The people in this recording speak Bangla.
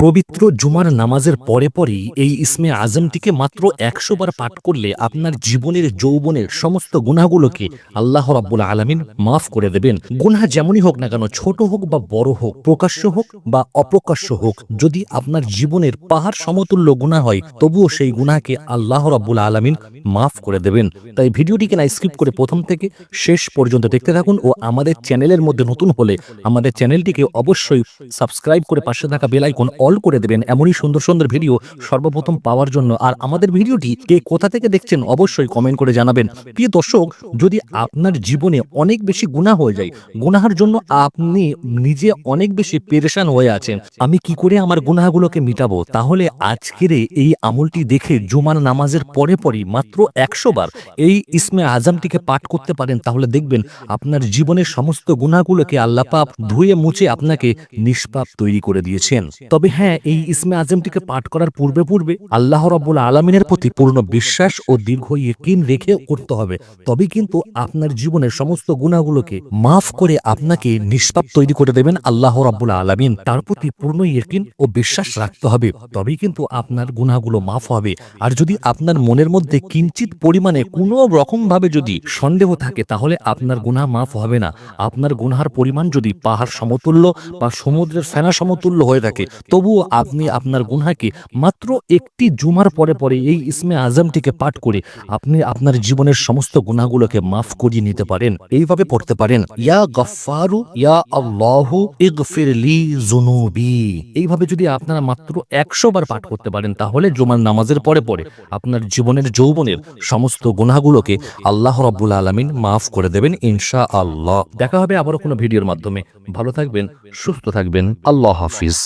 পবিত্র জুমার নামাজের পরে পরেই এই ইসমে আজমটিকে মাত্র একশো বার পাঠ করলে আপনার জীবনের যৌবনের সমস্ত গুনাহগুলোকে আল্লাহ রাব্বুল আলামিন মাফ করে দেবেন। গুনাহ যেমনই হোক না কেন, ছোট হোক বা বড় হোক, প্রকাশ্য হোক বা অপ্রকাশ্য হোক, যদি আপনার জীবনের পাহাড় সমতুল্য গুনাহ হয়, তবুও সেই গুনাহকে আল্লাহ রাব্বুল আলামিন মাফ করে দেবেন। তাই ভিডিওটিকে না স্কিপ করে প্রথম থেকে শেষ পর্যন্ত দেখতে থাকুন ও আমাদের চ্যানেলের মধ্যে নতুন হলে আমাদের চ্যানেলটিকে অবশ্যই সাবস্ক্রাইব করে পাশে থাকা বেল আইকন অল করে দেবেন, এমনই সুন্দর সুন্দর ভিডিও সর্বপ্রথম পাওয়ার জন্য। আর আমাদের ভিডিওটি কে কোথা থেকে দেখছেন অবশ্যই কমেন্ট করে জানাবেন। প্রিয় দর্শক, যদি আপনার জীবনে অনেক বেশি গুনাহ হয়ে যায়, গুনাহার জন্য আপনি নিজে অনেক বেশি পেরেশান হয়ে আছেন। আমি কি করে আমার গুনাহগুলোকে মিটাবো? তাহলে আজকের এই আমলটি দেখে জুমার নামাজের পরে পরই মাত্র একশো বার এই ইসমে আজমটিকে পাঠ করতে পারেন। তাহলে দেখবেন আপনার জীবনের সমস্ত গুনাহগুলোকে আল্লাহ পাপ ধুয়ে মুছে আপনাকে নিষ্পাপ তৈরি করে দিয়েছেন। তবে হ্যাঁ এই ইসমে আজমটিকে পাঠ করার পূর্বে পূর্বে আল্লাহ রাব্বুল আলমিনের প্রতি পূর্ণ বিশ্বাস ও দীর্ঘ ইকিন রেখে করতে হবে। তবে কিন্তু আপনার জীবনের সমস্ত গুণাগুলোকে মাফ করে আপনাকে নিষ্পাপ তৈরি করে দেবেন আল্লাহ রাব্বুল আলমিন। তার প্রতি পূর্ণ ইকিন ও বিশ্বাস রাখতে হবে। তবেই কিন্তু আপনার গুনাহগুলো মাফ হবে। আর যদি আপনার মনের মধ্যে কিঞ্চিত পরিমাণে কোনো রকম ভাবে যদি সন্দেহ থাকে, তাহলে আপনার গুনাহ মাফ হবে না। আপনার গুনাহার পরিমাণ যদি পাহাড় সমতুল্য বা সমুদ্রের ফেনা সমতুল্য হয়ে থাকে তবুও আপনি আপনার গুনহাকে মাত্র একটি জুমার পরে পরে এই ইসমে আজমটিকে পাঠ করে আপনি আপনার জীবনের সমস্ত গুনাহগুলোকে মাফ করিয়ে নিতে পারেন। এইভাবে পড়তে পারেন, ইয়া গফফারু, ইয়া আল্লাহু, ইগফির লি জুনুবি এইভাবে যদি আপনারা মাত্র একশো বার পাঠ করতে পারেন, তাহলে জুমার নামাজের পরে পরে আপনার জীবনের যৌবনের সমস্ত গুনাহগুলোকে আল্লাহ রাব্বুল আলামিন মাফ করে দেবেন ইনশা আল্লাহ দেখা হবে আবারও কোনো ভিডিওর মাধ্যমে। ভালো থাকবেন, সুস্থ থাকবেন। আল্লাহ হাফিজ।